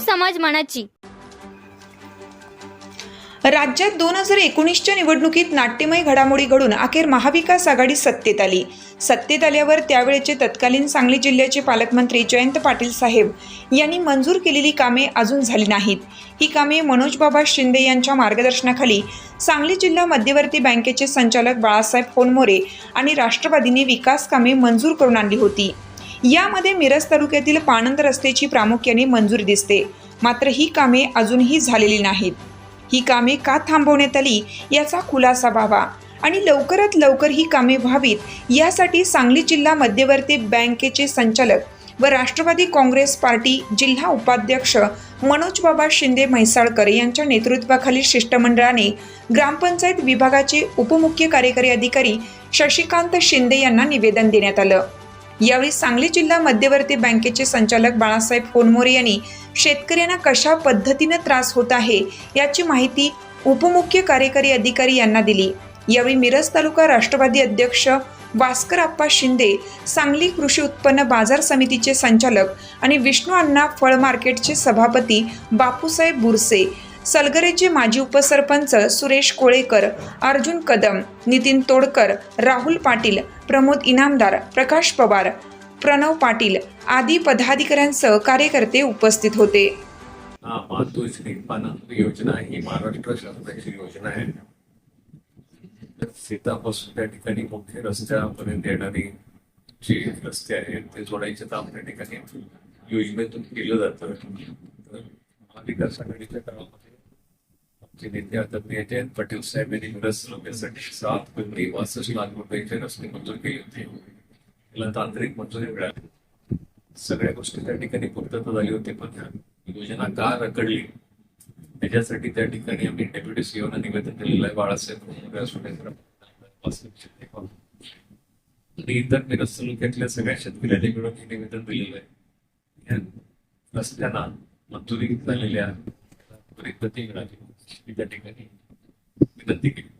समाज मनाची राज्यात दोन हजार एकोणीसच्या निवडणुकीत नाट्यमय घडामोडी घडून अखेर महाविकास आघाडी सत्तेत आली. सत्तेत आल्यावर त्यावेळेचे तत्कालीन सांगली जिल्ह्याचे पालकमंत्री जयंत पाटील साहेब यांनी मंजूर केलेली कामे अजून झाली नाहीत. ही कामे मनोजबाबा शिंदे यांच्या मार्गदर्शनाखाली सांगली जिल्हा मध्यवर्ती बँकेचे संचालक बाळासाहेब होनमोरे आणि राष्ट्रवादीने विकास कामे मंजूर करून आणली होती. यामध्ये मिरज तालुक्यातील पाणंद रस्त्याची प्रामुख्याने मंजुरी दिसते. मात्र ही कामे अजूनही झालेली नाहीत. ही कामे का थांबवण्यात आली याचा खुलासा व्हावा आणि लवकरात लवकर ही कामे व्हावीत यासाठी सांगली जिल्हा मध्यवर्ती बँकेचे संचालक व राष्ट्रवादी काँग्रेस पार्टी जिल्हा उपाध्यक्ष मनोजबाबा शिंदे म्हैसाळकर यांच्या नेतृत्वाखालील शिष्टमंडळाने ग्रामपंचायत विभागाचे उपमुख्य कार्यकारी अधिकारी शशिकांत शिंदे यांना निवेदन देण्यात आलं. यावेळी सांगली जिल्हा मध्यवर्ती बँकेचे संचालक बाळासाहेब होनमोरे यांनी शेतकऱ्यांना कशा पद्धतीनं त्रास होत आहे याची माहिती उपमुख्य कार्यकारी अधिकारी यांना दिली. यावेळी मिरज तालुका राष्ट्रवादी अध्यक्ष भास्कर आप्पा शिंदे सांगली कृषी उत्पन्न बाजार समितीचे संचालक आणि विष्णू अण्णा फळ मार्केटचे सभापती बापूसाहेब बुरसे सलगरेचे माजी उपसरपंच सुरेश कोळेकर अर्जुन कदम नितीन तोडकर राहुल पाटील प्रमोद इनामदार प्रकाश पवार प्रणव पाटील आदी पदाधिकाऱ्यांसह कार्यकर्ते उपस्थित होते. योजना ही महाराष्ट्र शासनाची योजना आहे. सीतापासून त्या ठिकाणी मुख्य रस्त्यापर्यंत येणारी जी रस्ते आहेत ते जोडायचे काम त्या ठिकाणी योजनेतून केलं जातं. तर महाविकास आघाडीच्या काळामध्ये जे नेते आदरणीय जयंत पाटील साहेब यांनी मिरज सात कोटी वासष्ट लाख रुपयाचे रस्ते मंजूर केली होते. त्याला तांत्रिक मंजुरी मिळाली. सगळ्या गोष्टी त्या ठिकाणी पूर्तता झाली होती पण योजना का रकडली त्याच्यासाठी त्या ठिकाणी आम्ही डेप्युटी सीओना निवेदन दिलेलं आहे बाळासाहेब मोरे आणि इतर मिरज तालुक्यातल्या सगळ्या शेतकऱ्यांनी मिळून हे निवेदन दिलेलं आहे. रस्त्यांना मंजुरी झालेल्या मिळाली. मी त्या ठिकाणी. विनंती केली